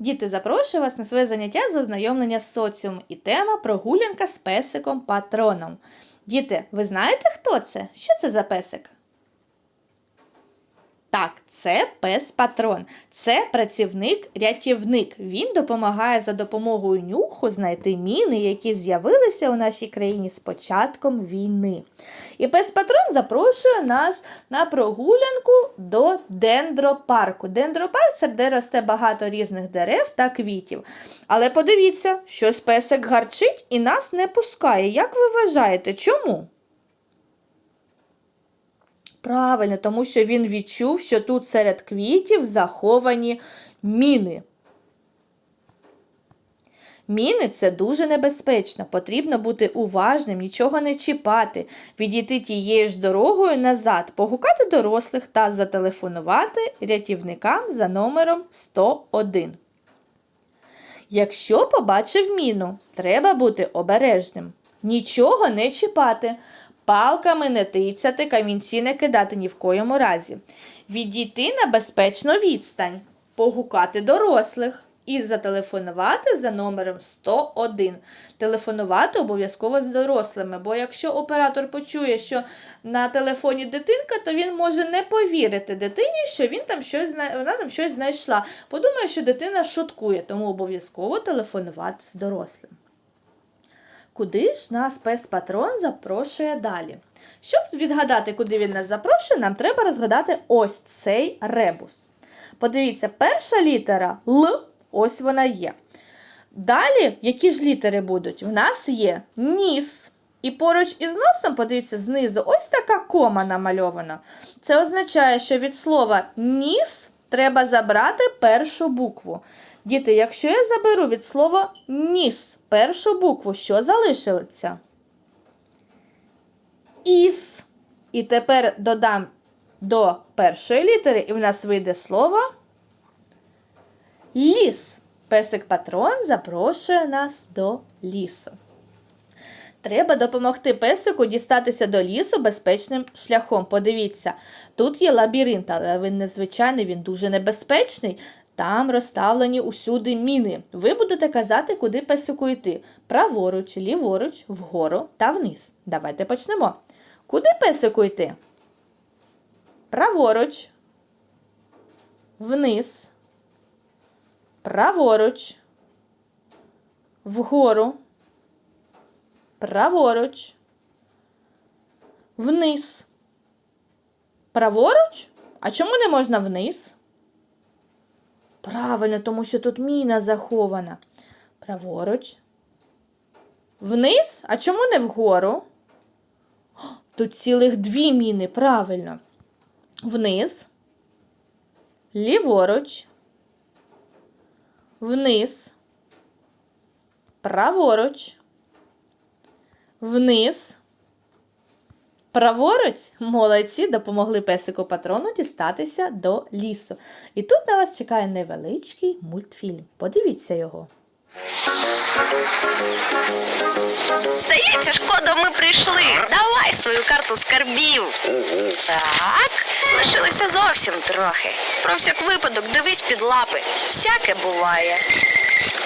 Діти, запрошую вас на своє заняття з ознайомлення з соціум і тема прогулянка з песиком патроном. Діти, ви знаєте, хто це? Що це за песик? Так, це пес-патрон. Це працівник-рятівник. Він допомагає за допомогою нюху знайти міни, які з'явилися у нашій країні з початком війни. І пес-патрон запрошує нас на прогулянку до дендропарку. Дендропарк це де росте багато різних дерев та квітів. Але подивіться, щось песик гарчить і нас не пускає. Як ви вважаєте, чому? Правильно, тому що він відчув, що тут серед квітів заховані міни. Міни це дуже небезпечно. Потрібно бути уважним, нічого не чіпати, відійти тією ж дорогою назад, погукати дорослих та зателефонувати рятівникам за номером 101. Якщо побачив міну, треба бути обережним. Нічого не чіпати, палками не тицяти, камінці не кидати ні в коєму разі. Відійти на безпечну відстань, погукати дорослих і зателефонувати за номером 101. Телефонувати обов'язково з дорослими, бо якщо оператор почує, що на телефоні дитинка, то він може не повірити дитині, що він там щось вона там щось знайшла. Подумає, що дитина шуткує, тому обов'язково телефонувати з дорослим. Куди ж нас пес-патрон запрошує далі? Щоб відгадати, куди він нас запрошує, нам треба розгадати ось цей ребус. Подивіться, перша літера Л, ось вона є. Далі, які ж літери будуть? В нас є ніс. І поруч із носом, подивіться, знизу ось така кома намальована. Це означає, що від слова ніс треба забрати першу букву. Діти, якщо я заберу від слова ніс першу букву, що залишиться? Іс. І тепер додам до першої літери, і в нас вийде слово ліс. Песик патрон запрошує нас до лісу. Треба допомогти песику дістатися до лісу безпечним шляхом. Подивіться, тут є лабіринт, але він незвичайний, він дуже небезпечний. Там розставлені усюди міни. Ви будете казати, куди песику йти: праворуч, ліворуч, вгору та вниз. Давайте почнемо. Куди песику йти? Праворуч, вниз, праворуч, вгору, праворуч, вниз. Праворуч? А чому не можна вниз? Правильно, тому що тут міна захована. Праворуч. Вниз? А чому не вгору? Тут цілих дві міни, правильно. Вниз. Ліворуч. Вниз. Праворуч. Вниз. Праворуч молодці допомогли песику патрону дістатися до лісу. І тут на вас чекає невеличкий мультфільм. Подивіться його. Здається, шкода, ми прийшли. Давай свою карту скарбів. Так, лишилося зовсім трохи. Про всяк випадок дивись під лапи. Всяке буває.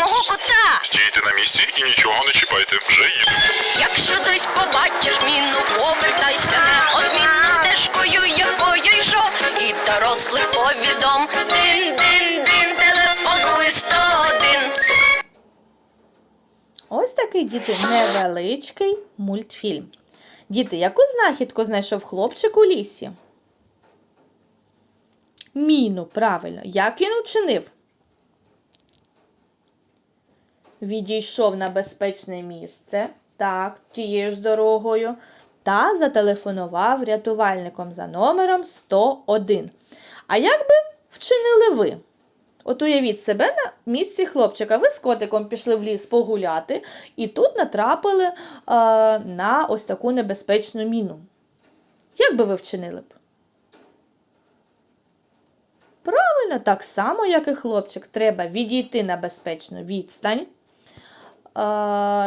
мого кота. Стійте на місці і нічого не чіпайте. Вже їду. Якщо десь побачиш міну, повертайся неодмінно стежкою, якою йшов. І дорослих повідом. Дин-дин-дин, телефонуй 101. Ось такий діти невеличкий мультфільм. Діти, яку знахідку знайшов хлопчик у лісі? Міну, правильно. Як він учинив? Відійшов на безпечне місце, так, тією ж дорогою, та зателефонував рятувальником за номером 101. А як би вчинили ви? От уявіть себе на місці хлопчика. Ви з котиком пішли в ліс погуляти, і тут натрапили е, на ось таку небезпечну міну. Як би ви вчинили б? Правильно, так само, як і хлопчик, треба відійти на безпечну відстань,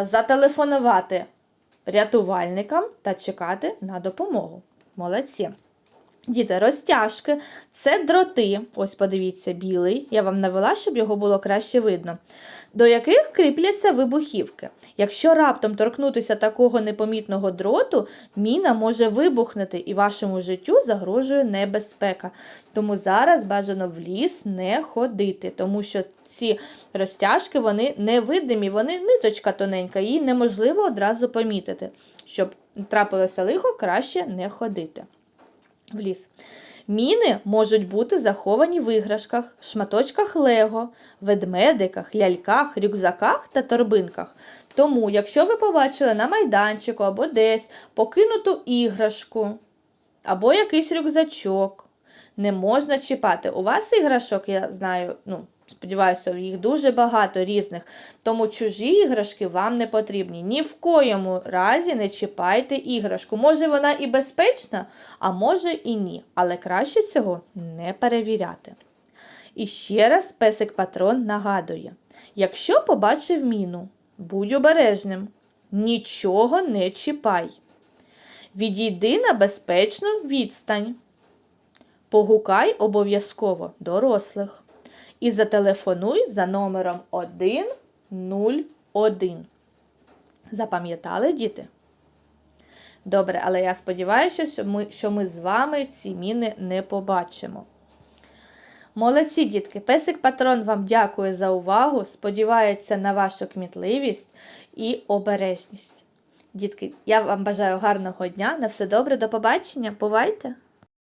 зателефонувати рятувальникам та чекати на допомогу. Молодці. Діти, розтяжки це дроти. Ось подивіться, білий. Я вам навела, щоб його було краще видно. До яких кріпляться вибухівки. Якщо раптом торкнутися такого непомітного дроту, міна може вибухнути і вашому життю загрожує небезпека. Тому зараз бажано в ліс не ходити, тому що ці розтяжки вони невидимі, вони ниточка тоненька, її неможливо одразу помітити. Щоб трапилося лихо, краще не ходити в ліс. Міни можуть бути заховані в іграшках, шматочках лего, ведмедиках, ляльках, рюкзаках та торбинках. Тому, якщо ви побачили на майданчику або десь покинуту іграшку або якийсь рюкзачок, не можна чіпати. У вас іграшок, я знаю, ну, сподіваюся, їх дуже багато різних, тому чужі іграшки вам не потрібні. Ні в коєму разі не чіпайте іграшку. Може вона і безпечна, а може і ні. Але краще цього не перевіряти. І ще раз песик патрон нагадує: якщо побачив міну, будь обережним, нічого не чіпай. Відійди на безпечну відстань. Погукай обов'язково дорослих і зателефонуй за номером 101. Запам'ятали, діти? Добре, але я сподіваюся, що ми, що ми з вами ці міни не побачимо. Молодці, дітки, песик патрон вам дякує за увагу. Сподівається на вашу кмітливість і обережність. Дітки, я вам бажаю гарного дня. На все добре, до побачення. Бувайте!